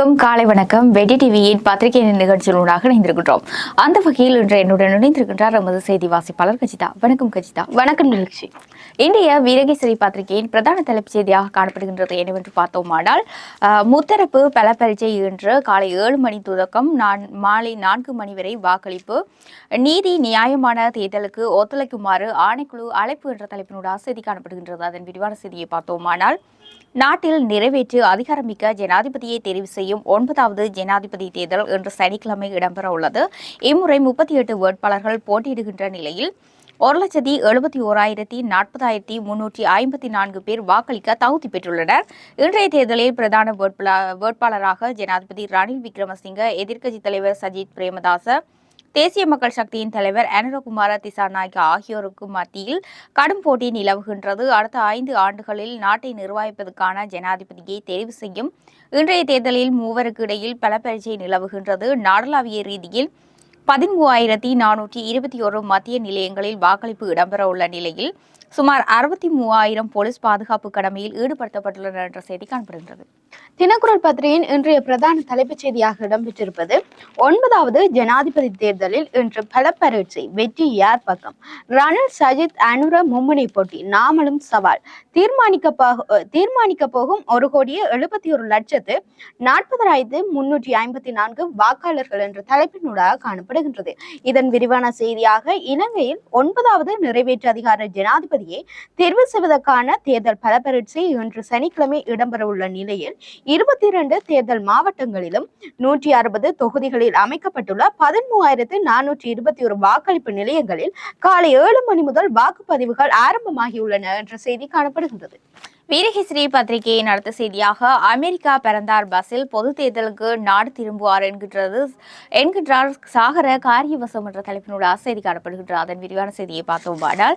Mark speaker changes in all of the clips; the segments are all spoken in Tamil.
Speaker 1: அனைவருக்கும் காலை வணக்கம். வெடி டிவியின் பத்திரிகை நிகழ்ச்சிகளூடாக இணைந்திருக்கின்றோம். அந்த வகையில் இன்று என்னுடன் இணைந்திருக்கின்றார் நமது செய்தி வாசிப்பாளர் கஜிதா. வணக்கம் கஜிதா.
Speaker 2: வணக்கம் நிகழ்ச்சி.
Speaker 1: இன்றைய வீரகேசரி பத்திரிகையின் பிரதான தலைப்புச் செய்தியாக காணப்படுகின்றது என்னவென்று பார்த்தோமானால் முத்தரப்பு பல பரீட்சை இன்று காலை ஏழு மணி தொடக்கம் நான் மாலை நான்கு மணி வரை வாக்களிப்பு. நீதி நியாயமான தேர்தலுக்கு ஒத்துழைக்குமாறு ஆணைக்குழு அழைப்பு என்ற தலைப்பினூடாக செய்தி காணப்படுகின்றது. அதன் விரிவான செய்தியை பார்த்தோமானால் நாட்டில் நிறைவேற்று அதிகாரமிக்க ஜனாதிபதியை தெரிவு செய்யும் ஒன்பதாவது ஜனாதிபதி தேர்தல் இன்று சனிக்கிழமை இடம்பெற உள்ளது இம்முறை முப்பத்தி எட்டு வேட்பாளர்கள் போட்டியிடுகின்ற நிலையில் ஒரு லட்சத்தி எழுபத்தி ஓராயிரத்தி நாற்பதாயிரத்தி முன்னூற்றி ஐம்பத்தி நான்கு பேர் வாக்களிக்க தகுதி பெற்றுள்ளனர். இன்றைய தேர்தலில் பிரதான வேட்பாளராக ஜனாதிபதி ரணில் விக்ரமசிங்க எதிர்க்கட்சித் தலைவர் சஜித் பிரேமதாச தேசிய மக்கள் சக்தியின் தலைவர் அனுரகுமார திசாநாயக்கா ஆகியோருக்கு மத்தியில் கடும் போட்டி நிலவுகின்றது. அடுத்த ஐந்து ஆண்டுகளில் நாட்டை நிர்வகிப்பதற்கான ஜனாதிபதியை தெரிவு செய்யும் இன்றைய தேர்தலில் மூவருக்கு இடையில் பல பரீட்சை நிலவுகின்றது. நாடளாவிய ரீதியில் பதிமூவாயிரத்தி நானூற்றி இருபத்தி ஒரு மத்திய நிலையங்களில் வாக்களிப்பு இடம்பெற உள்ள நிலையில் சுமார் அறுபத்தி மூவாயிரம் போலீஸ் பாதுகாப்பு கடமையில் ஈடுபடுத்தப்பட்டுள்ளனர் என்ற செய்தி காணப்படுகின்றது.
Speaker 2: தினக்குரல் பத்திரிகையின் இன்றைய பிரதான தலைப்புச் செய்தியாக இடம்பெற்றிருப்பது ஒன்பதாவது ஜனாதிபதி தேர்தலில் இன்று பல பரீட்சை வெற்றி யார் பக்கம் ரணில் சஜித் அனுர மும்முனை போட்டி நாமளும் சவால். தீர்மானிக்க தீர்மானிக்க போகும் ஒரு கோடியே எழுபத்தி ஒரு லட்சத்து நாற்பதாயிரத்து முன்னூற்றி ஐம்பத்தி நான்கு வாக்காளர்கள் என்ற தலைப்பினூடாக காணப்படுகின்றது இதன் விரிவான செய்தியாக இலங்கையில் ஒன்பதாவது நிறைவேற்று அதிகார ஜனாதிபதியை தேர்வு செய்வதற்கான தேர்தல் பல இன்று சனிக்கிழமை இடம்பெறவுள்ள நிலையில் இருபத்தி இரண்டு தேர்தல் மாவட்டங்களிலும் நூற்றி அறுபது தொகுதிகளில் அமைக்கப்பட்டுள்ள பதிமூவாயிரத்து நானூற்றி இருபத்தி ஒரு வாக்களிப்பு நிலையங்களில் காலை ஏழு மணி முதல் வாக்குப்பதிவுகள் ஆரம்பமாகியுள்ளன என்ற செய்தி காணப்படுகின்றது.
Speaker 1: வீரகேசரி பத்திரிகையின் அடுத்த செய்தியாக அமெரிக்கா பிறந்தார் பஸ்ஸில் பொது தேர்தலுக்கு நாடு திரும்புவார் என்கின்றது. என்கின்றார் சாகர காரியவசம் என்ற தலைப்பினுடைய செய்தி காணப்படுகின்றது. அதன் விரிவான செய்தியை பார்த்தோமானால்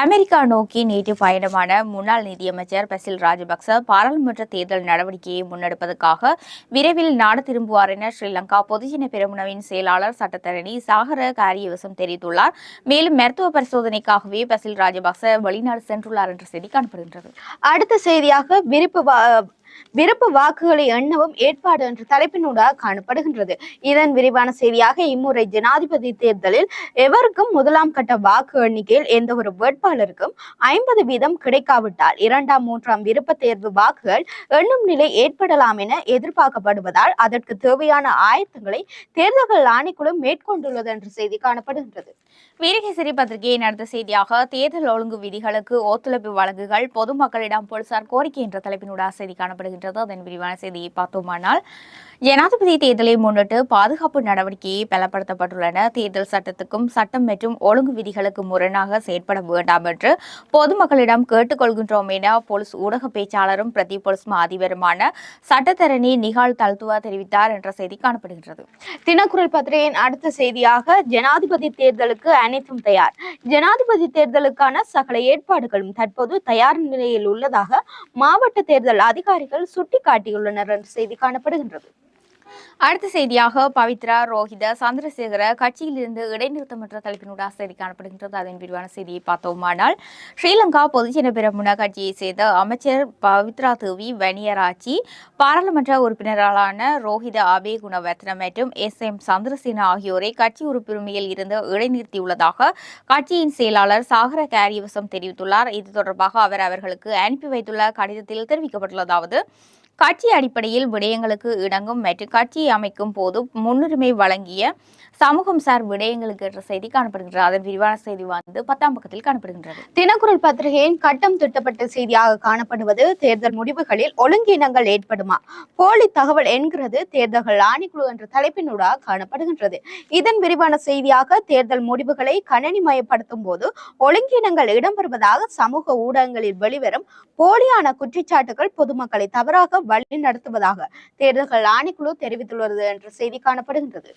Speaker 1: அமெரிக்கா நோக்கி நேற்று பயணமான முன்னாள் நிதியமைச்சர் பசில் ராஜபக்ச பாராளுமன்ற தேர்தல் நடவடிக்கையை முன்னெடுப்பதற்காக விரைவில் நாடு திரும்புவார் என ஸ்ரீலங்கா பொதுஜன பெருமுனவின் செயலாளர் சட்டத்தரணி சாகர காரியவசம் தெரிவித்துள்ளார். மேலும் மருத்துவ பரிசோதனைக்காகவே பசில் ராஜபக்ச வெளிநாடு சென்றுள்ளார் என்ற செய்தி காணப்படுகின்றது.
Speaker 2: அடுத்த செய்தியாக விருப்பு வா- விருப்பு வாக்குகளை எண்ணவும் ஏற்பாடு என்ற தலைப்பினூடாக காணப்படுகின்றது. இதன் விரிவான செய்தியாக இம்முறை ஜனாதிபதி தேர்தலில் எவருக்கும் முதலாம் கட்ட வாக்கு எண்ணிக்கையில் எந்த ஒரு வேட்பாளருக்கும் ஐம்பது வீதம் கிடைக்காவிட்டால் இரண்டாம் மூன்றாம் விருப்ப தேர்வு வாக்குகள் எண்ணும் நிலை ஏற்படலாம் என எதிர்பார்க்கப்படுவதால் அதற்கு தேவையான ஆயத்தங்களை தேர்தல்கள் ஆணைக்குழு மேற்கொண்டுள்ளது என்ற செய்தி காணப்படுகின்றது.
Speaker 1: வீரகேசரி பத்திரிகையை நடந்த செய்தியாக தேர்தல் ஒழுங்கு விதிகளுக்கு ஒத்துழைப்பு வழங்குகள் பொதுமக்களிடம் போலீசார் கோரிக்கை என்ற தலைப்பினூடாக செய்தி காணப்படுகிறது. காணப்படுகின்றது அதன் விரிவான செய்தியை பார்த்தோமானால் ஜனாதிபதி தேர்தலை முன்னிட்டு பாதுகாப்பு நடவடிக்கையை பலப்படுத்தப்பட்டுள்ளன. தேர்தல் சட்டத்துக்கும் சட்டம் மற்றும் ஒழுங்கு விதிகளுக்கு முரணாக செயற்பட வேண்டாம் என்று பொதுமக்களிடம் கேட்டுக்கொள்கின்றோம் என போலீஸ் ஊடக பேச்சாளரும் பிரதி போலீஸ் அதிபருமான சட்டத்தரணி நிகால் தல்துவா தெரிவித்தார் என்ற செய்தி காணப்படுகின்றது.
Speaker 2: தினக்குரல் பத்திரிகையின் அடுத்த செய்தியாக ஜனாதிபதி தேர்தலுக்கு அனைத்தும் தயார். ஜனாதிபதி தேர்தலுக்கான சகல ஏற்பாடுகளும் தற்போது தயார் நிலையில் உள்ளதாக மாவட்ட தேர்தல் அதிகாரிகள் சுட்டிக்காட்டியுள்ளனர் என்ற செய்தி காணப்படுகின்றது.
Speaker 1: அடுத்த செய்தியாக பவித்ரா ரோஹித சந்திரசேகர கட்சியிலிருந்து இடைநிறுத்தம் என்ற தலைப்பினூடாக செய்தி காணப்படுகின்றது. அதன் விரிவான செய்தியை பார்த்தோமானால் ஸ்ரீலங்கா பொதுஜன பெரமுன கட்சியை சேர்ந்த அமைச்சர் பவித்ரா தேவி வன்னியராட்சி பாராளுமன்ற உறுப்பினர்களான ரோஹித அபே குணவர்த்தன மற்றும் எஸ் எம் சந்திரசேன ஆகியோரை கட்சி உறுப்புரிமையில் இருந்து இடைநிறுத்தியுள்ளதாக கட்சியின் செயலாளர் சாகர கேரியவசம் தெரிவித்துள்ளார். இது தொடர்பாக அவர் அவர்களுக்கு அனுப்பி வைத்துள்ள கடிதத்தில் தெரிவிக்கப்பட்டுள்ளதாவது கட்சி அடிப்படையில் விடயங்களுக்கு இணங்கும் மற்றும் கட்சியை அமைக்கும் போது முன்னுரிமை வழங்கிய சமூகம் சார் விடயங்களுக்கு என்ற செய்தி காணப்படுகின்றது. அதன் விரிவான செய்தி வந்து பத்தாம் பக்கத்தில் காணப்படுகின்றது.
Speaker 2: தினக்குரல் பத்திரிகையின் கட்டம் திட்டப்பட்ட செய்தியாக காணப்படுவது தேர்தல் முடிவுகளில் ஒழுங்கீனங்கள் ஏற்படுமா? போலி தகவல் என்கிறது தேர்தல்கள் ஆணைக்குழு என்ற தலைப்பினூடாக காணப்படுகின்றது. இதன் விரிவான செய்தியாக தேர்தல் முடிவுகளை கணனிமயப்படுத்தும் போது ஒழுங்கீனங்கள் இடம்பெறுவதாக சமூக ஊடகங்களில் வெளிவரும் போலியான குற்றச்சாட்டுகள் பொதுமக்களை தவறாக வழி நடத்துவதாக தேர்தல்கள் ஆணைக்குழு தெரிவித்துள்ளது என்ற செய்தி காணப்படுகின்றது.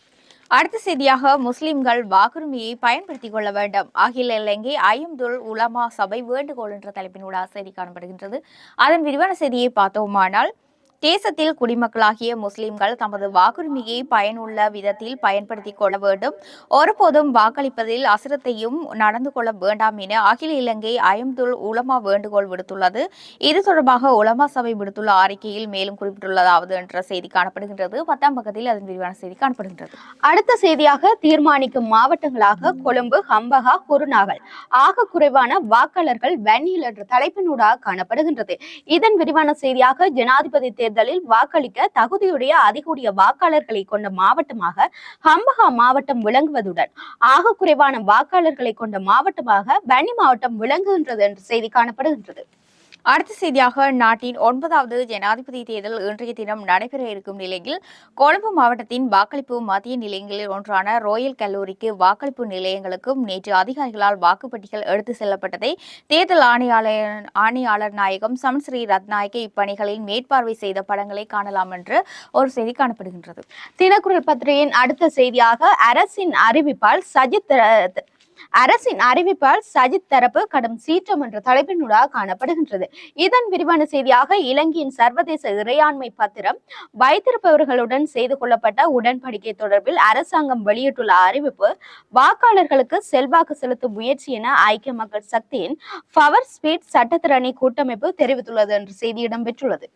Speaker 1: அடுத்த செய்தியாக முஸ்லிம்கள் வாக்குரிமையை பயன்படுத்திக் கொள்ள வேண்டும். அகில இலங்கை ஐயம்துல் உலமா சபை வேண்டுகோள் என்ற தலைப்பினூடாக செய்தி காணப்படுகின்றது. அதன் விரிவான செய்தியை பார்த்தோமானால் தேசத்தில் குடிமக்களாகிய முஸ்லிம்கள் தமது வாக்குரிமையை பயனுள்ள விதத்தில் பயன்படுத்திக் கொள்ள வேண்டும். ஒருபோதும் வாக்களிப்பதில் அசிரத்தையும் நடந்து கொள்ள வேண்டாம் என அகில இலங்கை அயம்துல் உலமா வேண்டுகோள் விடுத்துள்ளது. இது தொடர்பாக உலமா சபை விடுத்துள்ள அறிக்கையில் மேலும் குறிப்பிட்டுள்ளதாவது என்ற செய்தி காணப்படுகின்றது. பத்தாம் பக்கத்தில் அதன் விரிவான செய்தி காணப்படுகின்றது.
Speaker 2: அடுத்த செய்தியாக தீர்மானிக்கும் மாவட்டங்களாக கொழும்பு ஹம்பகா குருநாகல். ஆக குறைவான வாக்காளர்கள் வன்னியில் என்ற தலைப்பினூடாக காணப்படுகின்றது. இதன் விரிவான செய்தியாக ஜனாதிபதி தேர்தலில் வாக்களிக்க தகுதியுடைய அதிகூடிய வாக்காளர்களை கொண்ட மாவட்டமாக ஹம்பகா மாவட்டம் விளங்குவதுடன் ஆக குறைவான வாக்காளர்களை கொண்ட மாவட்டமாக பனி மாவட்டம் விளங்குகின்றது என்ற செய்தி காணப்படுகின்றது.
Speaker 1: அடுத்த செய்தியாக நாட்டின் ஒன்பதாவது ஜனாதிபதி தேர்தல் இன்றைய தினம் நடைபெற இருக்கும் நிலையில் கொழும்பு மாவட்டத்தின் வாக்களிப்பு மத்திய நிலையங்களில் ஒன்றான ரோயல் கல்லூரிக்கு வாக்களிப்பு நிலையங்களுக்கும் நேற்று அதிகாரிகளால் வாக்குப்பட்டிகள் எடுத்து செல்லப்பட்டதை தேர்தல் ஆணையாளர் ஆணையாளர் நாயகம் சமன்ஸ்ரீ ரத்நாயக இப்பணிகளில் மேற்பார்வை செய்த படங்களை காணலாம் என்று ஒரு செய்தி காணப்படுகின்றது.
Speaker 2: தினக்குரல் பத்திரிகையின் அடுத்த செய்தியாக அரசின் அறிவிப்பால் சஜித் அரசின் அறிவிப்பால் சஜித் தரப்பு கடும் சீற்றம் என்ற தலைப்பினூடாக காணப்படுகின்றது. இதன் விரிவான செய்தியாக இலங்கையின் சர்வதேச இறையாண்மை பத்திரம் வைத்திருப்பவர்களுடன் செய்து கொள்ளப்பட்ட உடன்படிக்கை தொடர்பில் அரசாங்கம் வெளியிட்டுள்ள அறிவிப்பு வாக்காளர்களுக்கு செல்வாக்கு செலுத்தும் முயற்சி என ஐக்கிய மக்கள் சக்தியின் பவர் ஸ்பீட் சட்டத்திரணி கூட்டமைப்பு தெரிவித்துள்ளது என்ற செய்தி இடம்பெற்றுள்ளது.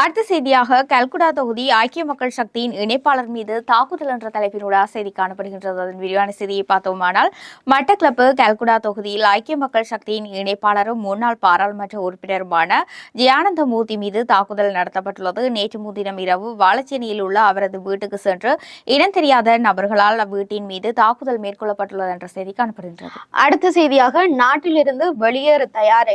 Speaker 1: அடுத்த செய்தியாக கல்குடா தொகுதி ஐக்கிய மக்கள் சக்தியின் இணைப்பாளர் மீது தாக்குதல் என்ற தலைப்பினூடாக செய்தி காணப்படுகின்றது. அதன் விரிவான செய்தியை பார்த்தோமானால் மட்டக்களப்பு கல்குடா தொகுதியில் ஐக்கிய மக்கள் சக்தியின் இணைப்பாளரும் முன்னாள் பாராளுமன்ற உறுப்பினருமான ஜெயானந்த மூர்த்தி மீது தாக்குதல் நடத்தப்பட்டுள்ளது. நேற்று முன்தினம் இரவு வாழச்சேனியில் உள்ள அவரது வீட்டுக்கு சென்று இனம் தெரியாத நபர்களால் அவ்வீட்டின் மீது தாக்குதல் மேற்கொள்ளப்பட்டுள்ளது என்ற செய்தி காணப்படுகின்றது.
Speaker 2: அடுத்த செய்தியாக நாட்டிலிருந்து வெளியேற தயார்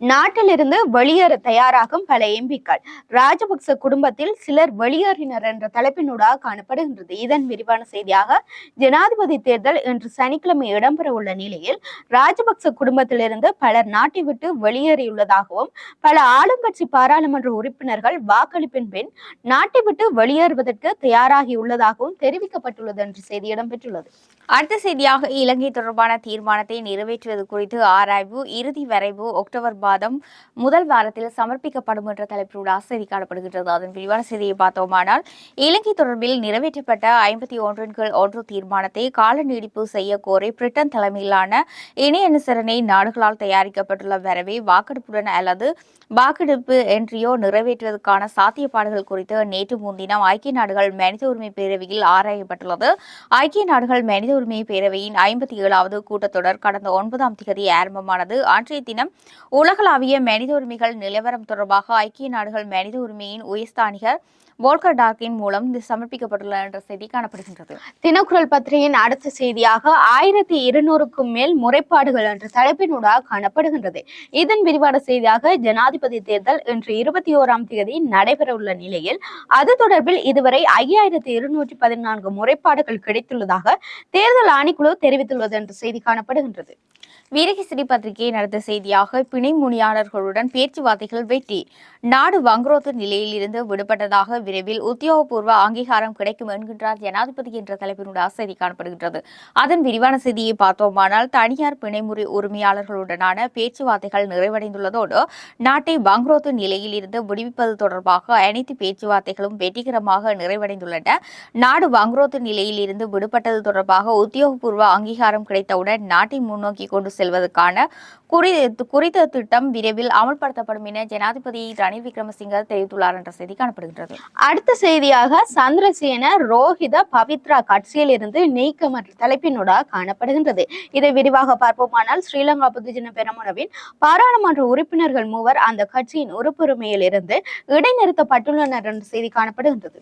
Speaker 2: நாட்டிலிருந்து வெளியேற தயாராகும் பல எம்பிக்கள். ராஜபக்ச குடும்பத்தில் சிலர் வெளியேறினர் என்ற தலைப்பினூடாக காணப்படுகின்றது. இதன் விரிவான செய்தியாக ஜனாதிபதி தேர்தல் இன்று சனிக்கிழமை இடம்பெற உள்ள நிலையில் ராஜபக்ச குடும்பத்திலிருந்து பலர் நாட்டை விட்டு வெளியேறியுள்ளதாகவும் பல ஆளுங்கட்சி பாராளுமன்ற உறுப்பினர்கள் வாக்களிப்பின் பின் நாட்டை விட்டு வெளியேறுவதற்கு தயாராகியுள்ளதாகவும் தெரிவிக்கப்பட்டுள்ளது என்ற செய்தி இடம்பெற்றுள்ளது.
Speaker 1: அடுத்த செய்தியாக இலங்கை தொடர்பான தீர்மானத்தை நிறைவேற்றுவது குறித்து ஆராய்வு இறுதி வரைவு அக்டோபர் மாதம் முதல் வாரத்தில் சமர்ப்பிக்கப்படும் என்ற தலைப்பிலூடாக செய்தி காணப்படுகின்றது. அதன் விரிவான செய்தியை பார்த்தோமானால் இலங்கை தொடர்பில் நிறைவேற்றப்பட்ட ஐம்பத்தி ஒன்றின் கீழ் ஒன்று தீர்மானத்தை கால நீடிப்பு செய்ய கோரி பிரிட்டன் தலைமையிலான இணைய அனுசரணை நாடுகளால் தயாரிக்கப்பட்டுள்ள வரவை வாக்கெடுப்புடன் அல்லது வாக்கெடுப்பு என்ட்ரியோ நிறைவேற்றுவதற்கான சாத்தியப்பாடுகள் குறித்து நேற்று முன்தினம் ஐக்கிய நாடுகள் மனித உரிமை பேரவையில் ஆராயப்பட்டுள்ளது. ஐக்கிய நாடுகள் மனித உரிமை பேரவையின் ஐம்பத்தி ஏழாவது கூட்டத்தொடர் கடந்த ஒன்பதாம் தேதி ஆரம்பமானது. அன்றைய தினம் உலகளாவிய மனித உரிமைகள் நிலவரம் தொடர்பாக ஐக்கிய நாடுகள் மனித உரிமையின் உயர்ஸ்தானிகர் வோல்கர் டாக்கின் மூலம் இது சமர்ப்பிக்கப்பட்டுள்ள என்ற செய்தி காணப்படுகின்றது.
Speaker 2: தினக்குரல் பத்திரிகையின் அடுத்த செய்தியாக ஆயிரத்தி இருநூறுக்கும் மேல் முறைப்பாடுகள் என்ற தலைப்பினூடாக காணப்படுகின்றது. இதன் விரிவான செய்தியாக ஜனாதிபதி தேர்தல் இன்று இருபத்தி ஓராம் தேதி நடைபெறவுள்ள நிலையில் அது தொடர்பில் இதுவரை ஐயாயிரத்தி இருநூற்றி பதினான்கு முறைப்பாடுகள் கிடைத்துள்ளதாக தேர்தல் ஆணைக்குழு தெரிவித்துள்ளது என்ற செய்தி காணப்படுகின்றது.
Speaker 1: வீரகேசரி பத்திரிகையின் நடந்த செய்தியாக பிணை முனியாளர்களுடன் பேச்சுவார்த்தைகள் வெற்றி. நாடு வங்குரோத்து நிலையில் இருந்து விடுபட்டதாக விரைவில் உத்தியோகபூர்வ அங்கீகாரம் கிடைக்கும் என்கின்றார் ஜனாதிபதி என்ற தலைப்பினுடைய செய்தி காணப்படுகின்றது. அதன் விரிவான செய்தியை பார்த்தோமானால் தனியார் பிணைமுறை உரிமையாளர்களுடனான பேச்சுவார்த்தைகள் நிறைவடைந்துள்ளதோடு நாட்டை வங்குரோத்து நிலையில் இருந்து விடுவிப்பது தொடர்பாக அனைத்து பேச்சுவார்த்தைகளும் வெற்றிகரமாக நிறைவடைந்துள்ளன. நாடு வங்குரோத்து நிலையில் இருந்து விடுபட்டது தொடர்பாக உத்தியோகபூர்வ அங்கீகாரம் கிடைத்தவுடன் நாட்டை முன்னோக்கி கொண்டு செல்வதற்கான குறி குறித்த திட்டம் விரைவில் அமல்படுத்தப்படும் என ஜனாதிபதி ரணில் விக்ரமசிங்க தெரிவித்துள்ளார் என்ற செய்தி காணப்படுகின்றது.
Speaker 2: அடுத்த செய்தியாக சந்திரசேன ரோஹித பவித்ரா கட்சியில் இருந்து நீக்கம் என்ற தலைப்பினூடாக காணப்படுகின்றது. இதை விரிவாக பார்ப்போமானால் ஸ்ரீலங்கா பொதுஜன பெரமுனவின் பாராளுமன்ற உறுப்பினர்கள் மூவர் அந்த கட்சியின் உறுப்புரிமையில் இருந்து இடைநிறுத்தப்பட்டுள்ளனர் என்ற செய்தி காணப்படுகின்றது.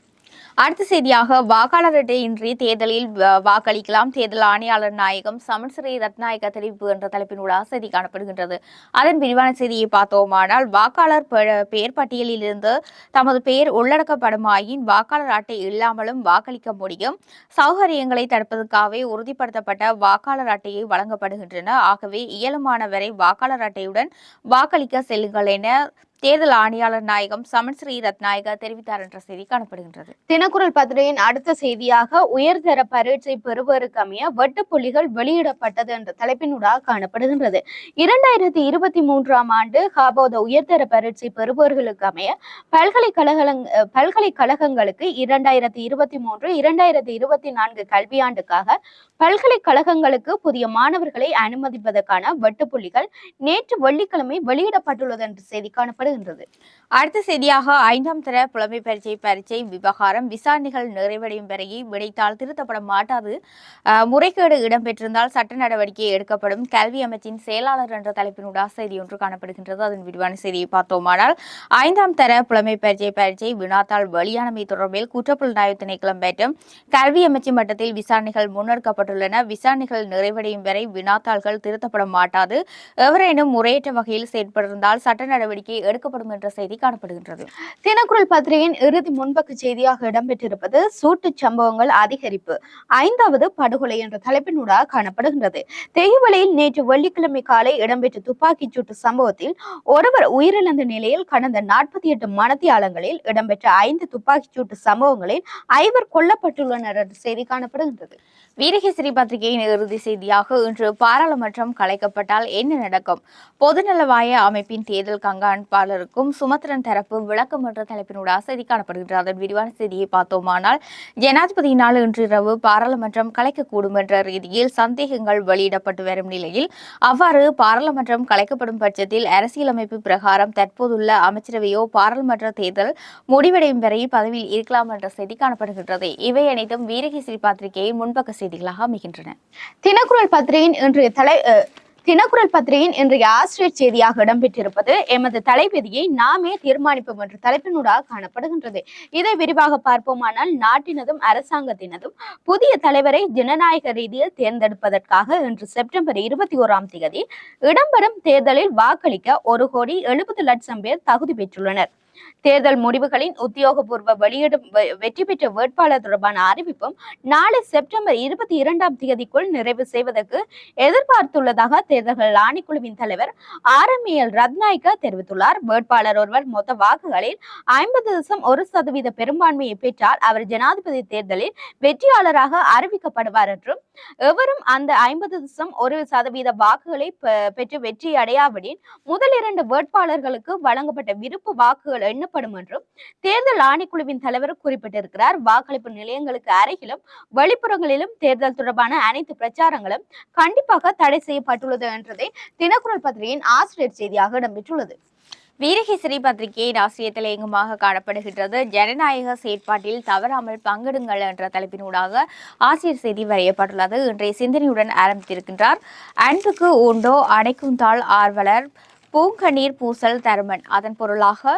Speaker 1: அடுத்த செய்தியாக வாக்காளர் அட்டையின்றி தேர்தலில் வ- வாக்களிக்கலாம். தேர்தல் ஆணையாளர் நாயகம் சமன்சிறை ரத்நாயக தெரிவிப்பு என்ற தலைப்பினூடாக செய்தி காணப்படுகின்றது. அதன் விரிவான செய்தியை பார்த்தோமானால் வாக்காளர் பெ- பெயர் பட்டியலில் இருந்து தமது பெயர் உள்ளடக்கப்படுமாயின் வாக்காளர் அட்டை இல்லாமலும் வாக்களிக்க முடியும். சௌகரியங்களை தடுப்பதற்காகவே உறுதிப்படுத்தப்பட்ட வாக்காளர் அட்டையை வழங்கப்படுகின்றன. ஆகவே இயலுமான வரை வாக்காளர் அட்டையுடன் வாக்களிக்க செல்லுங்கள் என தேர்தல் ஆணையாளர் நாயகம் சமன் ஸ்ரீ ரத்நாயக தெரிவித்தார் என்ற செய்தி காணப்படுகின்றது.
Speaker 2: தினக்குரல் பத்திரிகையின் அடுத்த செய்தியாக உயர்தர பரீட்சை பெறுவோருக்கு அமைய வெட்டுப்புள்ளிகள் வெளியிடப்பட்டது என்ற தலைப்பினூடாக காணப்படுகின்றது. இரண்டாயிரத்தி இருபத்தி மூன்றாம் ஆண்டு காபோத உயர்தர பரீட்சை பெறுபவர்களுக்கு அமைய பல்கலைக்கழக பல்கலைக்கழகங்களுக்கு இரண்டாயிரத்தி இருபத்தி மூன்று இரண்டாயிரத்தி இருபத்தி நான்கு கல்வியாண்டுக்காக பல்கலைக்கழகங்களுக்கு புதிய மாணவர்களை அனுமதிப்பதற்கான வெட்டுப்புள்ளிகள் நேற்று வெள்ளிக்கிழமை வெளியிடப்பட்டுள்ளது என்ற செய்தி காணப்படுகிறது காணப்படுகின்றது
Speaker 1: அடுத்த செய்தியாக ஐந்தாம் தர புலமை பரீட்சை பரீட்சை விவகாரம் விசாரணைகள் நிறைவடையும் வரை விடைத்தால் திருத்தப்பட மாட்டாது. முறைகேடு இடம்பெற்றிருந்தால் சட்ட நடவடிக்கை எடுக்கப்படும். கல்வி அமைச்சின் செயலாளர் என்ற தலைப்பினூடாக செய்தி ஒன்று காணப்படுகின்றது. அதன் விரிவான செய்தியை பார்த்தோமானால் ஐந்தாம் தர புலமை பரீட்சை பரீட்சை வினாத்தால் வெளியானமை தொடர்பில் குற்றப்புலனாய்வு திணைக்களம் பெற்றும் கல்வி அமைச்சு மட்டத்தில் விசாரணைகள் முன்னெடுக்கப்பட்டுள்ளன. விசாரணைகள் நிறைவடையும் வரை வினாத்தாள்கள் திருத்தப்பட மாட்டாது. எவரேனும் முறையற்ற வகையில் செயற்பட்டிருந்தால் சட்ட நடவடிக்கை எடுக்க எடுக்கப்படும் என்ற செய்தி காணப்படுகின்றது.
Speaker 2: தினக்குரல் பத்திரிகையின் இறுதி முன்பக்க செய்தியாக இடம்பெற்றிருப்பது சூட்டுச் சம்பவங்கள் அதிகரிப்பு ஐந்தாவது படுகொலை என்ற தலைப்பினூடாக காணப்படுகின்றது. தெய்வலையில் நேற்று வெள்ளிக்கிழமை காலை இடம்பெற்ற துப்பாக்கிச் சூட்டு சம்பவத்தில் ஒருவர் உயிரிழந்த நிலையில் கடந்த நாற்பத்தி எட்டு மணத்தியாலங்களில் இடம்பெற்ற ஐந்து துப்பாக்கிச் சூட்டு சம்பவங்களில் ஐவர் கொல்லப்பட்டுள்ளனர் என்ற செய்தி காணப்படுகின்றது.
Speaker 1: வீரகேசரி பத்திரிகையின் இறுதி செய்தியாக இன்று பாராளுமன்றம் கலைக்கப்பட்டால் என்ன நடக்கும்? பொதுநலவாய அமைப்பின் தேர்தல் கண்காணிப்பாளருக்கும் சுமத்திரன் தரப்பு விளக்கம் என்ற தலைப்பினூடாக செய்தி காணப்படுகின்றது. அதன் விரிவான செய்தியை பார்த்தோமானால் ஜனாதிபதியினால் இன்றிரவு பாராளுமன்றம் கலைக்கக்கூடும் என்ற ரீதியில் சந்தேகங்கள் வெளியிடப்பட்டு வரும் நிலையில் அவ்வாறு பாராளுமன்றம் கலைக்கப்படும் பட்சத்தில் அரசியலமைப்பு பிரகாரம் தற்போதுள்ள அமைச்சரவையோ பாராளுமன்ற தேர்தல் முடிவடையும் வரை பதவியில் இருக்கலாம் என்ற செய்தி காணப்படுகின்றது. இவை அனைத்தும் வீரகேசரி பத்திரிகையின் முன்பக்க செய்திகளாக அமைகின்றன.
Speaker 2: தினக்குரல் பத்திரிகையின் இன்றைய தலை தினக்குரல் பத்திரிகையின் இன்றைய ஆசிரியர் செய்தியாக இடம்பெற்றிருப்பது எமது தலைவிதியை நாமே தீர்மானிப்போம் என்ற தலைப்பினூடாக காணப்படுகின்றது. இதை விரிவாக பார்ப்போமானால் நாட்டினதும் அரசாங்கத்தினதும் புதிய தலைவரை ஜனநாயக ரீதியில் தேர்ந்தெடுப்பதற்காக இன்று செப்டம்பர் இருபத்தி ஓராம் தேதி இடம்பெறும் தேர்தலில் வாக்களிக்க ஒரு கோடி எழுபது லட்சம் பேர் தகுதி பெற்றுள்ளனர். தேர்தல் முடிவுகளின் உத்தியோகபூர்வ வெளியிடும் வெ- வெற்றி பெற்ற வேட்பாளர் தொடர்பான அறிவிப்பும் நாளை செப்டம்பர் இருபத்தி இரண்டாம் தேதிக்குள் நிறைவு செய்வதற்கு எதிர்பார்த்துள்ளதாக தேர்தல்கள் ஆணைக்குழுவின் தலைவர் ஆர் எம் எல் ரத்நாயக்க தெரிவித்துள்ளார். வேட்பாளர் ஒருவர் மொத்த வாக்குகளில் ஐம்பது தசம் ஒரு சதவீத பெரும்பான்மையை பெற்றால் அவர் ஜனாதிபதி தேர்தலில் வெற்றியாளராக அறிவிக்கப்படுவார் என்றும் எவரும் அந்த ஐம்பது தசம் ஒரு சதவீத வாக்குகளை பெ- பெற்று வெற்றி அடையாவிடின் முதல் இரண்டு வேட்பாளர்களுக்கு வழங்கப்பட்ட விருப்பு வாக்குகள் எண்ணப்படும் என்றும் தேர்தல் ஆணைக்குழுவின் தலைவர் குறிப்பிட்டிருக்கிறார். வாக்களிப்பு நிலையங்களுக்கு அருகிலும் வெளிப்புறங்களிலும் தேர்தல் தொடர்பான அனைத்து பிரச்சாரங்களும் கண்டிப்பாக தடை செய்யப்பட்டுள்ளது என்றதை தினக்குரல் பத்திரிகையின் ஆசிரியர் செய்தியாக இடம்பெற்றுள்ளது.
Speaker 1: வீரகேசரி பத்திரிகையின் ஆசிரியத்தில் தலையங்கமாக காணப்படுகின்றது. ஜனநாயக செயற்பாட்டில் தவறாமல் பங்கெடுங்கள் என்ற தலைப்பினூடாக ஆசிரியர் செய்தி வரையப்பட்டுள்ளது. இன்றைய சிந்தனையுடன் ஆரம்பித்திருக்கின்றார். அன்புக்கு உண்டோ அடைக்கும் தாள் ஆர்வலர் பூங்கண்ணீர் பூசல் தருமன். அதன் பொருளாக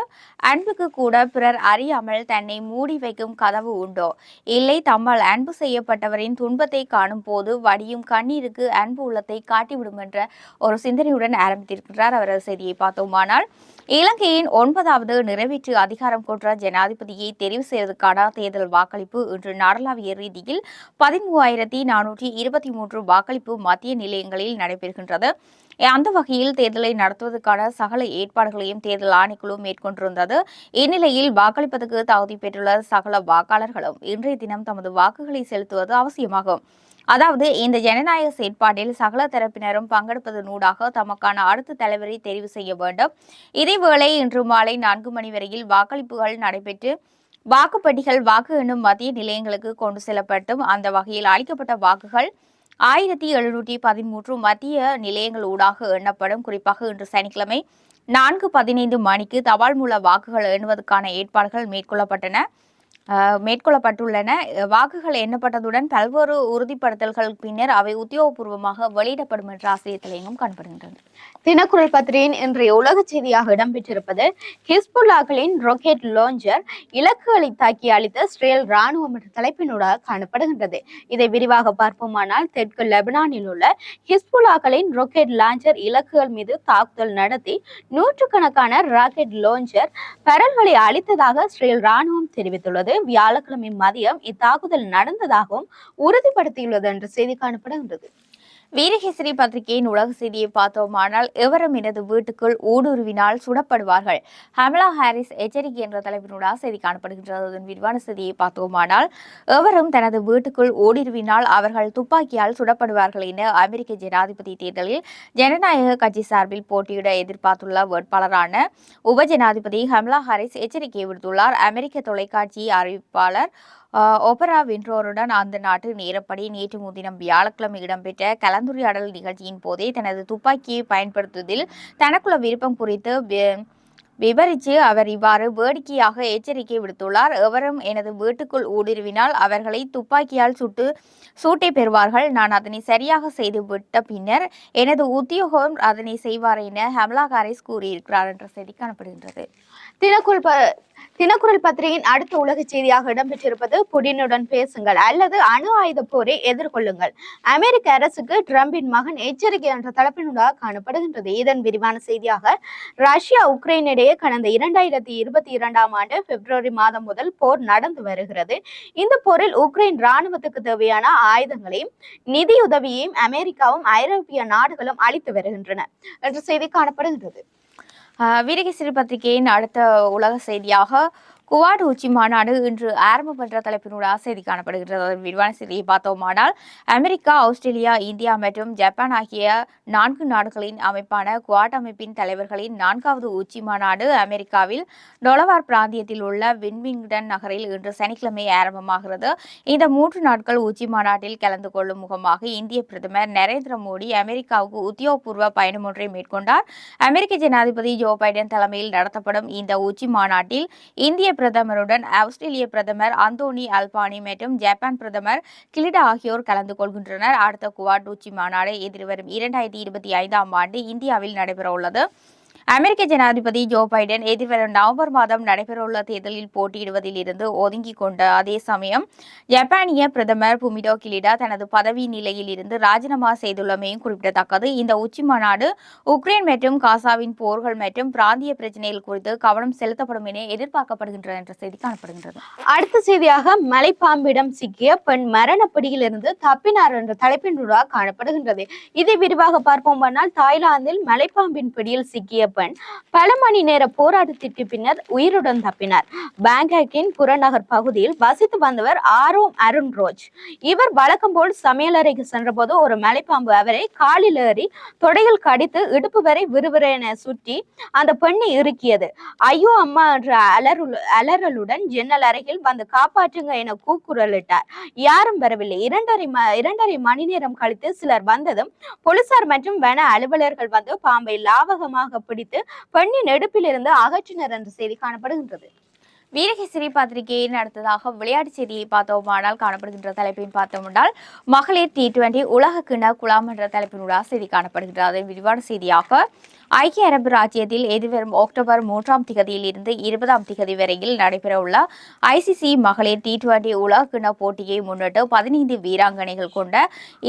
Speaker 1: அன்புக்கு கூட பிறர் அறியாமல் தன்னை மூடி வைக்கும் கதவு உண்டோ? இல்லை தம்மால் அன்பு செய்யப்பட்டவரின் துன்பத்தை காணும் போது வடியும் கண்ணீருக்கு அன்பு உள்ளத்தை காட்டிவிடும் என்ற ஒரு சிந்தனையுடன் ஆரம்பித்திருக்கிறார் அவரது செய்தியை பார்த்தோமானால் இலங்கையின் ஒன்பதாவது நிறைவேற்று அதிகாரம் கொண்ட ஜனாதிபதியை தெரிவு செய்வதற்கான தேர்தல் வாக்களிப்பு இன்று நாடளாவிய ரீதியில் பதிமூவாயிரத்தி நானூற்றி இருபத்தி மூன்று வாக்களிப்பு மத்திய நிலையங்களில் நடைபெறுகின்றது. அந்த வகையில் தேர்தலை நடத்துவதற்கான சகல ஏற்பாடுகளையும் தேர்தல் ஆணைக்குழு மேற்கொண்டிருந்தது. இந்நிலையில் வாக்களிப்பதற்கு தகுதி பெற்றுள்ள சகல வாக்காளர்களும் இன்றைய தினம் தமது வாக்குகளை செலுத்துவது அவசியமாகும். அதாவது இந்த ஜனநாயக செயற்பாட்டில் சகல தரப்பினரும் பங்கெடுப்பதனூடாக தமக்கான அடுத்த தலைவரை தெரிவு செய்ய வேண்டும். இதேவேளை இன்று மாலை நான்கு மணி வரையில் வாக்களிப்புகள் நடைபெற்று வாக்குப்பட்டிகள் வாக்கு எண்ணும் மத்திய நிலையங்களுக்கு கொண்டு செல்லப்பட்டும். அந்த வகையில் அளிக்கப்பட்ட வாக்குகள் ஆயிரத்தி எழுநூற்றி பதிமூன்று மத்திய நிலையங்கள் ஊடாக எண்ணப்படும். குறிப்பாக இன்று சனிக்கிழமை நான்கு பதினைந்து மணிக்கு தபால் மூல வாக்குகள் எண்ணுவதற்கான ஏற்பாடுகள் மேற்கொள்ளப்பட்டன. மேற்கொள்ளப்பட்டுள்ளன. வாக்குகள் எண்ணப்பட்டதுடன் பல்வேறு உறுதிப்படுத்தல்கள் பின்னர் அவை உத்தியோகபூர்வமாக வெளியிடப்படும் என்ற ஆசிரியர் தலையங்கம் காணப்படுகின்றது
Speaker 2: தினக்குரல் பத்திரிகையின் இன்றைய உலக செய்தியாக இடம்பெற்றிருப்பது ஹிஸ்புல்லாக்களின் ராக்கெட் லாஞ்சர் இலக்குகளை தாக்கி அளித்த இஸ்ரேல் ராணுவம் என்ற தலைப்பினூடாக காணப்படுகின்றது. இதை விரிவாக பார்ப்போமானால் தெற்கு லெபனானில் உள்ள ஹிஸ்புல்லாக்களின் ராக்கெட் லாஞ்சர் இலக்குகள் மீது தாக்குதல் நடத்தி நூற்றுக்கணக்கான ராக்கெட் லாஞ்சர் பரல்களை அளித்ததாக இஸ்ரேல் ராணுவம் தெரிவித்துள்ளது. வியாழக்கிழமை மதியம் இத்தாக்குதல் நடந்ததாகவும் உறுதிப்படுத்தியுள்ளது என்ற செய்தி காணப்படுகின்றது.
Speaker 1: வீரகேசரி பத்திரிகையின் உலக செய்தியை பார்த்தோமானால் எவரும் எனது வீட்டுக்குள் ஊடுருவினால் சுடப்படுவார்கள். ஹமலா ஹாரிஸ் எச்சரிக்கை என்ற தலைப்பினூடாக செய்தி காணப்படுகின்றது. அதன் விரிவான செய்தியை பார்த்தோமானால் எவரும் தனது வீட்டுக்குள் ஊடுருவினால் அவர்கள் துப்பாக்கியால் சுடப்படுவார்கள் என அமெரிக்க ஜனாதிபதி தேர்தலில் ஜனநாயக கட்சி சார்பில் போட்டியிட எதிர்பார்த்துள்ள வேட்பாளரான உப ஜனாதிபதி ஹமலா ஹாரிஸ் எச்சரிக்கை விடுத்துள்ளார். அமெரிக்க தொலைக்காட்சி அறிவிப்பாளர் ஒபரா வென்றோருடன் அந்த நாட்டு நேரப்படி நேற்று முன்தினம் வியாழக்கிழமை இடம்பெற்ற கலந்துரையாடல் நிகழ்ச்சியின் போதே தனது துப்பாக்கியை பயன்படுத்துவதில் தனக்குள்ள விருப்பம் குறித்து விவரித்து அவர் இவ்வாறு வேடிக்கையாக எச்சரிக்கை விடுத்துள்ளார். எவரும் எனது வீட்டுக்குள் ஊடுருவினால் அவர்களை துப்பாக்கியால் சுட்டு சூட்டை பெறுவார்கள். நான் அதனை சரியாக செய்து விட்ட பின்னர் எனது உத்தியோகம் அதனை செய்வார் என ஹம்லா ஹாரிஸ் கூறியிருக்கிறார் என்ற செய்தி காணப்படுகின்றது.
Speaker 2: தினக்குள் ப- தினக்குரல் பத்திரிகையின் அடுத்த உலக செய்தியாக இடம்பெற்றிருப்பது புடினுடன் பேசுங்கள் அல்லது அணு ஆயுத போரை எதிர்கொள்ளுங்கள். அமெரிக்க அரசுக்கு ட்ரம்பின் மகன் எச்சரிக்கை என்ற தலைப்பினூடாக காணப்படுகின்றது. இதன் விரிவான செய்தியாக ரஷ்யா உக்ரைன் இடையே கடந்த இரண்டாயிரத்தி இருபத்தி இரண்டாம் ஆண்டு பிப்ரவரி மாதம் முதல் போர் நடந்து வருகிறது. இந்த போரில் உக்ரைன் ராணுவத்துக்கு தேவையான ஆயுதங்களையும் நிதியுதவியையும் அமெரிக்காவும் ஐரோப்பிய நாடுகளும் அளித்து வருகின்றன. என்ற செய்தி காணப்படுகின்றது.
Speaker 1: ஆஹ் வீரகேசரி பத்திரிகையின் அடுத்த உலக செய்தியாக குவாட் உச்சி மாநாடு இன்று ஆரம்பம் என்ற தலைப்பினூடாக செய்தி காணப்படுகிறது அதன் விரிவான செய்தியை பார்த்தோமானால் அமெரிக்கா ஆஸ்திரேலியா இந்தியா மற்றும் ஜப்பான் ஆகிய நான்கு நாடுகளின் அமைப்பான குவாட் அமைப்பின் தலைவர்களின் நான்காவது உச்சி மாநாடு அமெரிக்காவில் டொலவார் பிராந்தியத்தில் உள்ள வின்மிங்டன் நகரில் இன்று சனிக்கிழமை ஆரம்பமாகிறது. இந்த மூன்று நாட்கள் உச்சி மாநாட்டில் கலந்து கொள்ளும் முகமாக இந்திய பிரதமர் நரேந்திர மோடி அமெரிக்காவுக்கு உத்தியோகபூர்வ பயணம் ஒன்றை மேற்கொண்டார். அமெரிக்க ஜனாதிபதி ஜோ பைடன் தலைமையில் நடத்தப்படும் இந்த உச்சி மாநாட்டில் இந்திய பிரதமருடன் ஆஸ்திரேலிய பிரதமர் அந்தோனி அல்பானி மற்றும் ஜப்பான் பிரதமர் கிலிடா ஆகியோர் கலந்து கொள்கின்றனர். அடுத்த குவாட் உச்சி மாநாடு எதிர்வரும் இரண்டாயிரத்தி இருபத்தி ஐந்தாம் ஆண்டு இந்தியாவில் நடைபெறவுள்ளது. அமெரிக்க ஜனாதிபதி ஜோ பைடன் எதிர்வரும் நவம்பர் மாதம் நடைபெறவுள்ள தேர்தலில் போட்டியிடுவதில் இருந்து ஒதுங்கிக் கொண்ட அதே சமயம் ஜப்பானிய பிரதமர் புமிடோ கிலிடா தனது பதவி நிலையில் இருந்து ராஜினாமா செய்துள்ளமையும் குறிப்பிடத்தக்கது. இந்த உச்சி மாநாடு உக்ரைன் மற்றும் காசாவின் போர்கள் மற்றும் பிராந்திய பிரச்சனைகள் குறித்து கவனம் செலுத்தப்படும் என எதிர்பார்க்கப்படுகின்றது என்ற செய்தி காணப்படுகின்றது.
Speaker 2: அடுத்த செய்தியாக மலைப்பாம்பிடம் சிக்கிய பெண் மரணப்பிடியிலிருந்து தப்பினார் என்ற தலைப்பின் காணப்படுகின்றது. இதை விரிவாக பார்ப்போமானால் தாய்லாந்தில் மலைப்பாம்பின் பிடியில் சிக்கிய பெண் பல மணி நேர போராட்டத்திற்கு பின்னர் உயிருடன் தப்பினார். பாங்காக்கின் புறநகர் பகுதியில் வசித்து வந்தவர் ஆரோம் அருண் ரோஜ் இவர் வழக்கம் போல் சமையலறைக்கு சென்றபோது ஒரு மலைப்பாம்பு அவரை காலில் ஏறி தொடையில் கடித்து இடுப்பு வரை விறுவிறென சுற்றி அந்த பெண்ணை இறுக்கியது. ஐயோ அம்மா என்ற அலறுல அலறலுடன் ஜன்னல் அருகில் வந்து காப்பாற்றுங்க என கூக்குரலிட்டார். யாரும் வரவில்லை. இரண்டரை இரண்டரை மணி நேரம் கழித்து சிலர் வந்ததும் போலீசார் மற்றும் வன அலுவலர்கள் வந்து பாம்பை லாவகமாக பிடி பிடித்து பெண்ணின் இடுப்பிலிருந்து அகற்றினர் என்ற செய்தி காணப்படுகின்றது.
Speaker 1: வீரகேசரி பத்திரிகையின் அடுத்ததாக விளையாட்டு செய்தியை பார்த்தோமானால் காணப்படுகின்ற தலைப்பையும் பார்த்தோம்னால் மகளிர் டி டுவெண்டி உலக கிண குழாம் என்ற தலைப்பினுடைய செய்தி காணப்படுகின்றது விரிவான செய்தியாக ஐக்கிய அரபு ராஜ்யத்தில் எதிர்வரும் அக்டோபர் மூன்றாம் திகதியில் இருந்து இருபதாம் திகதி வரையில் நடைபெறவுள்ள ஐசிசி மகளிர் டி டுவெண்டி உலக கிண போட்டியை முன்னிட்டு பதினைந்து வீராங்கனைகள் கொண்ட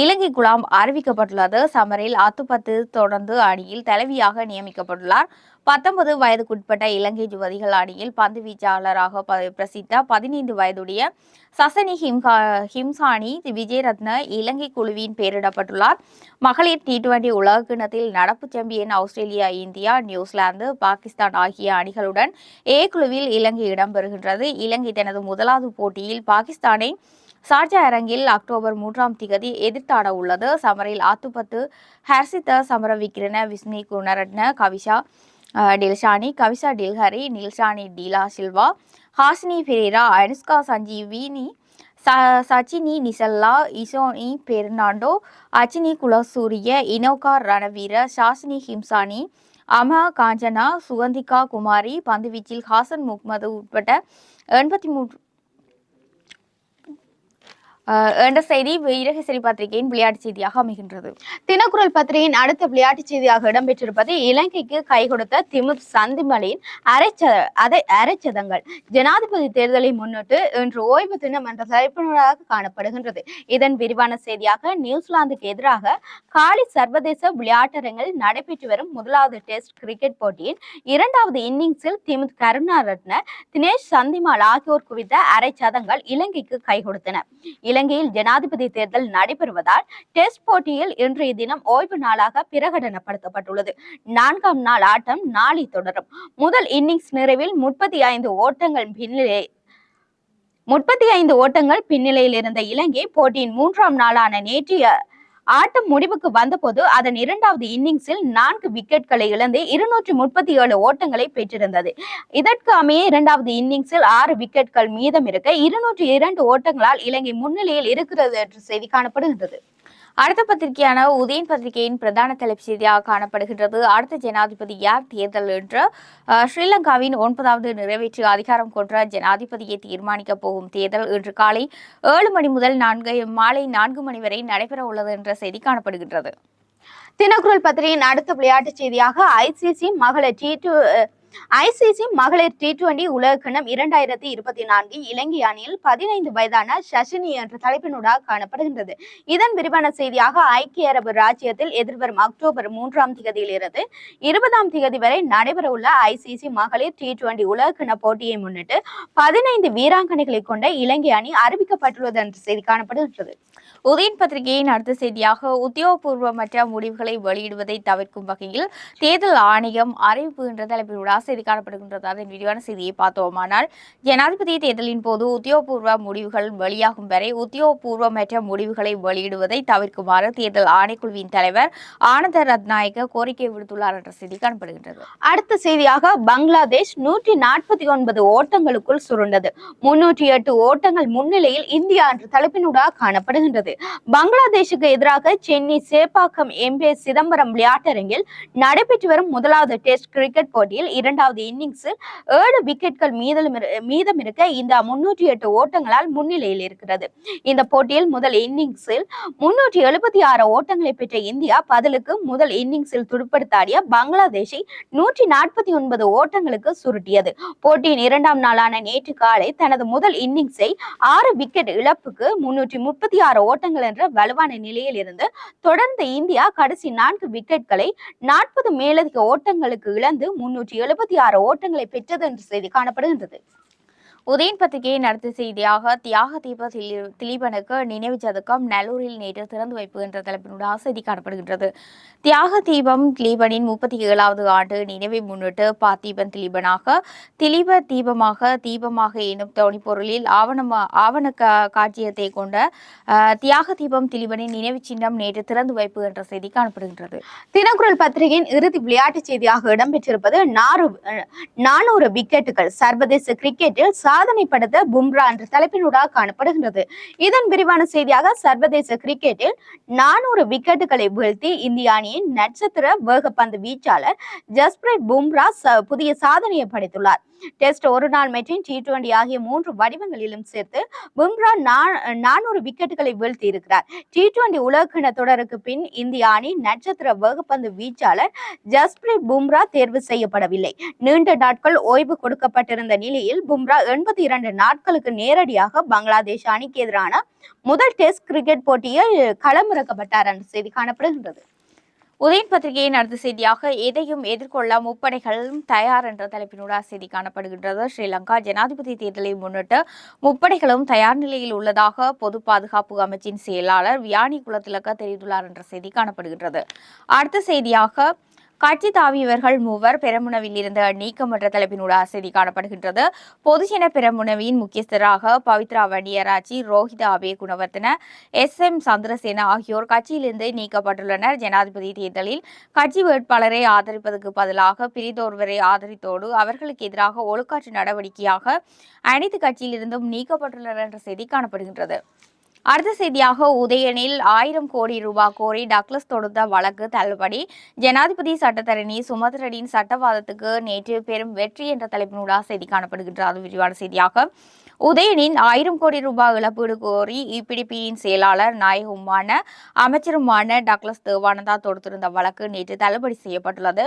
Speaker 1: இலங்கை குழாம் அறிவிக்கப்பட்டுள்ளது. சமரில் அத்துப்பத்து தொடர்ந்து அணியில் தலைவியாக நியமிக்கப்பட்டுள்ளார். பத்தொன்பது வயதுக்குட்பட்ட இலங்கை யுவதிகள் அணியில் பந்து வீச்சாளராக ப- பிரசித்த பதினைந்து வயதுடைய சசனி ஹிம்கா ஹிம்சானி விஜயரத்ன இலங்கை குழுவின் பெயரிடப்பட்டுள்ளார். மகளிர் டி டுவெண்டி உலகக்கிணத்தில் நடப்பு champion Australia India New Zealand Pakistan ஆகிய அணிகளுடன் ஏ குழுவில் இலங்கை இடம்பெறுகின்றது. இலங்கை தனது முதலாவது போட்டியில் பாகிஸ்தானை சார்ஜா அரங்கில் அக்டோபர் மூன்றாம் திகதி எதிர்த்தாட உள்ளது. சமரில் ஆத்துப்பத்து ஹர்சித சமரவிக்கிரண விஸ்மி குணரட்ன கவிஷா டில்ஷானி கவிஷா டில்ஹரி நில்ஷானி டீலா சில்வா ஹாசினி பெரேரா அனுஷ்கா சஞ்சீவினி ச சச்சினி நிசல்லா இசோனி பெர்னாண்டோ அச்சினி குலசூரிய இனோகா ரணவீர ஷாசினி ஹிம்சானி அமா காஞ்சனா சுகந்திகா குமாரி பந்துவீச்சில் ஹாசன் முகமது உட்பட்ட எண்பத்தி மூன்று என்ற செய்தி? வீரகேசரி பத்திரிகையின் விளையாட்டு செய்தியாக அமைகின்றது.
Speaker 2: தினக்குரல் பத்திரிகையின் அடுத்த விளையாட்டு செய்தியாக இடம்பெற்றிருப்பது இலங்கைக்கு கை கொடுத்த திமுத் சந்திமலையின் அரைச்ச அரைச்சதங்கள். ஜனாதிபதி தேர்தலை முன்னிட்டு இன்று ஓய்வு தினம் என்ற தலைப்பினராக காணப்படுகின்றது. இதன் விரிவான செய்தியாக நியூசிலாந்துக்கு எதிராக காலி சர்வதேச விளையாட்டரங்கில் நடைபெற்று வரும் முதலாவது டெஸ்ட் கிரிக்கெட் போட்டியின் இரண்டாவது இன்னிங்ஸில் திமுத் கருணாரத்ன தினேஷ் சந்திமால் ஆகியோர் குவித்த அரைச்சதங்கள் இலங்கைக்கு கை கொடுத்தன. இலங்கையில் ஜனாதிபதி தேர்தல் நடைபெறுவதால் டெஸ்ட் போட்டியில் இன்றைய தினம் ஓய்வு நாளாக பிரகடனப்படுத்தப்பட்டுள்ளது. நான்காம் நாள் ஆட்டம் நாளை தொடரும். முதல் இன்னிங்ஸ் நிறைவில் முப்பத்தி ஐந்து ஓட்டங்கள் பின்னிலே முப்பத்தி ஐந்து ஓட்டங்கள் பின்னிலையில் இருந்த இலங்கை போட்டியின் மூன்றாம் நாளான நேற்றைய ஆட்டம் முடிவுக்கு வந்தபோது அதன் இரண்டாவது இன்னிங்ஸில் நான்கு விக்கெட்களை இழந்து இருநூற்றி முப்பத்தி ஏழு ஓட்டங்களை பெற்றிருந்தது. இதற்கு அமைய இரண்டாவது இன்னிங்ஸில் ஆறு விக்கெட்கள் மீதம் இருக்க இருநூற்றி இரண்டு ஓட்டங்களால் இலங்கை முன்னிலையில் இருக்கிறது என்ற செய்தி காணப்படுகின்றது.
Speaker 1: அடுத்த பத்திரிகையான உதயன் பத்திரிகையின் பிரதான தலைப்பு செய்தியாக காணப்படுகின்றது. அடுத்த ஜனாதிபதி யார் தேர்தல் என்று ஸ்ரீலங்காவின் ஒன்பதாவது நிறைவேற்று அதிகாரம் கொண்ட ஜனாதிபதியை தீர்மானிக்க போகும் தேர்தல் இன்று காலை ஏழு மணி முதல் நான்கு மாலை நான்கு மணி வரை நடைபெற உள்ளது என்ற செய்தி காணப்படுகின்றது.
Speaker 2: தினக்குரல் பத்திரிகையின் அடுத்த விளையாட்டுச் செய்தியாக ஐசிசி மகளிர் டி டூ ஐசிசி மகளிர் டி டுவெண்டி உலகக்கணம் இரண்டாயிரத்தி இருபத்தி நான்கு இலங்கை அணியில் பதினைந்து வயதான சசினி என்ற தலைப்பினூடாக காணப்படுகின்றது. இதன் விரிவான செய்தியாக ஐக்கிய அரபு ராஜ்யத்தில் எதிர்வரும் அக்டோபர் மூன்றாம் திகதியிலிருந்து இருபதாம் திகதி வரை நடைபெறவுள்ள ஐசிசி மகளிர் டி டுவெண்டி உலகக்கிண போட்டியை முன்னிட்டு பதினைந்து வீராங்கனைகளை கொண்ட இலங்கை அணி அறிவிக்கப்பட்டுள்ளது என்ற செய்தி காணப்படுகின்றது.
Speaker 1: உதயன் பத்திரிகையின் அடுத்த செய்தியாக உத்தியோகபூர்வமற்ற முடிவுகளை வெளியிடுவதை தவிர்க்கும் வகையில் தேர்தல் ஆணையம் அறிவிப்பு என்ற தலைப்பிலூடாக செய்தி காணப்படுகின்றது. அதன் விரிவான செய்தியை பார்த்தோமானால் ஜனாதிபதி தேர்தலின் போது உத்தியோகபூர்வ முடிவுகள் வெளியாகும் வரை உத்தியோகபூர்வமற்ற முடிவுகளை வெளியிடுவதை தவிர்க்குமாறு தேர்தல் ஆணைக்குழுவின் தலைவர் ஆனந்த ரத்நாயக்க கோரிக்கை விடுத்துள்ளார் என்ற செய்தி காணப்படுகின்றது.
Speaker 2: அடுத்த செய்தியாக பங்களாதேஷ் நூற்றி நாற்பத்தி ஒன்பது ஓட்டங்களுக்குள் சுருண்டது. முன்னூற்றி எட்டு ஓட்டங்கள் முன்னிலையில் இந்தியா என்ற தலைப்பினூடாக காணப்படுகின்றது. பங்களாதேஷுக்கு எதிராக சென்னை சேப்பாக்கம் எம்பே சிதம்பரம் விளையாட்டரங்கில் நடைபெற்று வரும் முதலாவது டெஸ்ட் கிரிக்கெட் போட்டியில் இரண்டாவது இன்னிங்ஸில் ஏழு விக்கெட்கள் மீதம் மீதம் இருக்க இந்த முன்னூற்றி எட்டு ஓட்டங்களால் முன்னிலையில் இருக்கிறது. இந்த போட்டியில் முதல் இன்னிங்ஸில் முன்னூற்றி எழுபத்தி ஆறு ஓட்டங்களை பெற்ற இந்தியா பதிலுக்கு முதல் இன்னிங்ஸில் துடுப்படுத்தாடிய பங்களாதேஷை நூற்றி நாற்பத்தி ஒன்பது ஓட்டங்களுக்கு சுருட்டியது. போட்டியின் இரண்டாம் நாளான நேற்று காலை தனது முதல் இன்னிங்ஸை ஆறு விக்கெட் இழப்புக்கு முன்னூற்றி முப்பத்தி ஆறு ஓட்டங்கள் என்ற வலுவான நிலையில் இருந்து தொடர்ந்து இந்தியா கடைசி நான்கு விக்கெட்களை நாற்பது மேலதிக ஓட்டங்களுக்கு இழந்து முன்னூற்றி எழுபத்தி ஆறு ஓட்டங்களை பெற்றது என்ற செய்தி காணப்படுகின்றது.
Speaker 1: உதயன் பத்திரிகையை நடத்திய செய்தியாக தியாக தீப திலீபனுக்கு நினைவு சதுக்கம் நல்லூரில் நேற்று திறந்து வைப்பு என்ற தலைப்பினூடாக செய்தி காணப்படுகின்றது. தியாக தீபம் திலீபனின் முப்பத்தி ஏழாவது ஆண்டு நினைவை முன்னிட்டு பார்த்தீபன் திலீபனாக திலீப தீபமாக தீபமாக எனும் தொனிப்பொருளில் ஆவணம் ஆவண காட்சியத்தை கொண்ட தியாக தீபம் திலீபனின் நினைவு சின்னம் நேற்று திறந்து வைப்பு என்ற செய்தி காணப்படுகின்றது.
Speaker 2: தினக்குரல் பத்திரிகையின் இறுதி விளையாட்டுச் செய்தியாக இடம்பெற்றிருப்பது நானூறு விக்கெட்டுகள். சர்வதேச கிரிக்கெட்டில் சாதனை படுத்த பும்ரா என்ற தலைப்பினூடாக காணப்படுகின்றது. இதன் விரிவான செய்தியாக சர்வதேச கிரிக்கெட்டில் நானூறு விக்கெட்டுகளை வீழ்த்தி இந்திய அணியின் நட்சத்திர வேகப்பந்து வீச்சாளர் ஜஸ்பிரீத் பும்ரா புதிய சாதனையை படைத்துள்ளார். டெஸ்ட் ஒரு நாள் மற்றும் டி டுவெண்டி ஆகிய மூன்று வடிவங்களிலும் சேர்த்து பும்ரா நானூறு விக்கெட்டுகளை வீழ்த்தி இருக்கிறார் டி டுவெண்டி உலகக்கிண தொடருக்கு பின் இந்திய அணி நட்சத்திர வேகப்பந்து வீச்சாளர் ஜஸ்பிரீத் பும்ரா தேர்வு செய்யப்படவில்லை. நீண்ட நாட்கள் ஓய்வு கொடுக்கப்பட்டிருந்த நிலையில் பும்ரா எண்பத்தி இரண்டு நாட்களுக்கு நேரடியாக பங்களாதேஷ் அணிக்கு எதிரான முதல் டெஸ்ட் கிரிக்கெட் போட்டியில் களமிறக்கப்பட்டார் என்ற செய்தி காணப்படுகின்றது.
Speaker 1: உதயன் பத்திரிகையின் அடுத்த செய்தியாக எதையும் எதிர்கொள்ள முப்படைகளும் தயார் என்ற தலைப்பினூடாக செய்தி காணப்படுகின்றது. ஸ்ரீலங்கா ஜனாதிபதி தேர்தலை முன்னிட்டு முப்படைகளும் தயார் நிலையில் உள்ளதாக பொது பாதுகாப்பு அமைச்சின் செயலாளர் வியானி குலத்திலக்க தெரிவித்துள்ளார் என்ற செய்தி காணப்படுகின்றது. அடுத்த செய்தியாக கட்சி தாவியவர்கள் மூவர் பெரமுனவில் இருந்து நீக்கம் என்ற தலைப்பினூடாக செய்தி காணப்படுகின்றது. பொதுஜன பெரமுனவின் முக்கியஸ்தராக Pavithra Wanniarachchi Rohitha Abe Gunawardena S M Chandrasena ஆகியோர் கட்சியிலிருந்து நீக்கப்பட்டுள்ளனர். ஜனாதிபதி தேர்தலில் கட்சி வேட்பாளரை ஆதரிப்பதற்கு பதிலாக பிரிதோர்வரை ஆதரித்தோடு அவர்களுக்கு எதிராக ஒழுக்காற்று நடவடிக்கையாக அனைத்து கட்சியிலிருந்தும் நீக்கப்பட்டுள்ளனர் என்ற செய்தி காணப்படுகின்றது. அடுத்த செய்தியாக உதயனில் ஆயிரம் கோடி ரூபாய் கோரி டக்ளஸ் தொடுத்த வழக்கு தள்ளுபடி. ஜனாதிபதி சட்டத்தரணி சுமத்ரனின் சட்டவாதத்துக்கு நேற்று பெரும் வெற்றி என்ற தலைப்பினூடாக செய்தி காணப்படுகின்றது. அது விரிவான செய்தியாக உதயனின் ஆயிரம் கோடி ரூபாய் இழப்பீடு கோரி இபிடிபியின் செயலாளர் நாயகமான அமைச்சருமான டக்ளஸ் தேவானந்தா தொடுத்திருந்த வழக்கு நேற்று தள்ளுபடி செய்யப்பட்டுள்ளது.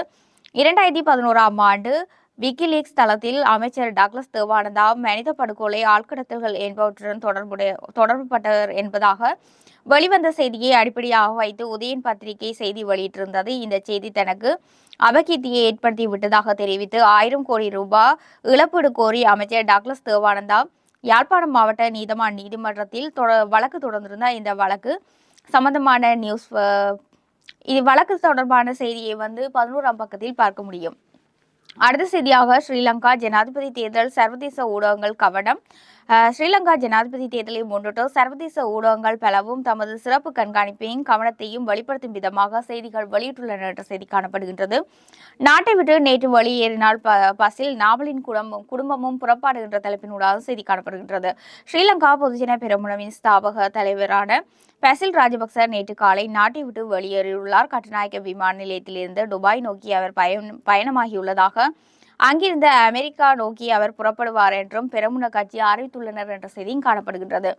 Speaker 1: இரண்டாயிரத்தி பதினோராம் ஆண்டு விக்கிலீக்ஸ் தளத்தில் அமைச்சர் டாக்லஸ் தேவானந்தா மனித படுகொலை ஆட்கடத்தல்கள் என்பவற்றுடன் தொடர்புடைய தொடர்புபட்டவர் என்பதாக வெளிவந்த செய்தியை அடிப்படையாக வைத்து உதயன் பத்திரிகை செய்தி வெளியிட்டிருந்தது. இந்த செய்தி தனக்கு அபகீர்த்தியை ஏற்படுத்தி விட்டதாக தெரிவித்து ஆயிரம் கோடி ரூபாய் இழப்பீடு கோரி அமைச்சர் டாக்லஸ் தேவானந்தா யாழ்ப்பாணம் மாவட்ட நீதமான் நீதிமன்றத்தில் தொட- வழக்கு தொடர்ந்திருந்த இந்த வழக்கு சம்பந்தமான நியூஸ் இது வழக்கு தொடர்பான செய்தியை வந்து பதினோராம் பக்கத்தில் பார்க்க முடியும். அடுத்த செய்தியாக ஸ்ரீலங்கா ஜனாதிபதி தேர்தல் சர்வதேச ஊடகங்கள் கவனம். ஸ்ரீலங்கா ஜனாதிபதி தேர்தலை முன்னிட்டு சர்வதேச ஊடகங்கள் பலவும் தமது சிறப்பு கண்காணிப்பையும் கவனத்தையும் வெளிப்படுத்தும் விதமாக செய்திகள் வெளியிட்டுள்ளன என்ற செய்தி காணப்படுகின்றது. நாட்டை விட்டு நேற்று வெளியேறினால் பஸ்ஸில் நாவலின் குடும்பம் குடும்பமும் புறப்பாடு என்ற தலைப்பினூடாக செய்தி காணப்படுகின்றது. ஸ்ரீலங்கா பொதுஜன பெருமுனவின் ஸ்தாபக தலைவரான பசில் ராஜபக்ச நேற்று காலை நாட்டை விட்டு வெளியேறியுள்ளார். கட்டுநாயக்க விமான நிலையத்திலிருந்து துபாய் நோக்கி அவர் பயணமாகியுள்ளதாக அங்கிருந்த அமெரிக்கா நோக்கி அவர் புறப்படுவார் என்றும் பெரமுன கட்சி அறிவித்துள்ளனர் என்ற செய்தியும் காணப்படுகின்றது.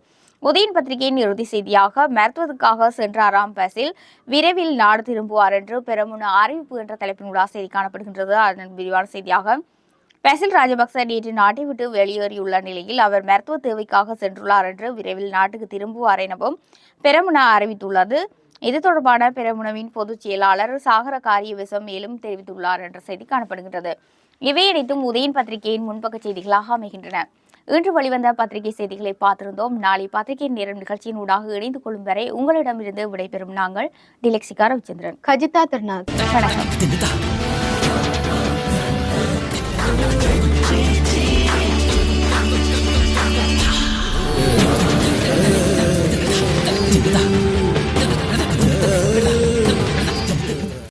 Speaker 1: உதயன் பத்திரிகையின் இறுதி செய்தியாக மருத்துவத்துக்காக சென்றாராம் பசில் விரைவில் நாடு திரும்புவார் என்று பெரமுன அறிவிப்பு என்ற தலைப்பினூடாக செய்தி காணப்படுகின்றது. அதன் விரிவான செய்தியாக பெசில் ராஜபக்ச நேற்று நாட்டை விட்டு வெளியேறியுள்ள நிலையில் அவர் மருத்துவ தேவைக்காக சென்றுள்ளார் என்று விரைவில் நாட்டுக்கு திரும்புவார் எனவும் பெரமுன அறிவித்துள்ளது. இது தொடர்பான பெரமுனவின் பொதுச் செயலாளர் சாகர காரியவிசம் மேலும் தெரிவித்துள்ளார் என்ற செய்தி காணப்படுகின்றது. இவை அனைத்தும் உதயன் பத்திரிகையின் முன்பக்க செய்திகளாக அமைகின்றன. இன்று வெளிவந்த பத்திரிகை செய்திகளை பார்த்திருந்தோம். நாளை பத்திரிகை நேரம் நிகழ்ச்சியின் ஊடாக இணைந்து கொள்ளும் வரை உங்களிடமிருந்து விடைபெறும் நாங்கள் டிலெக்சிகா ரவிச்சந்திரன்.
Speaker 2: கஜிதா திருநாத்.
Speaker 1: வணக்கம்.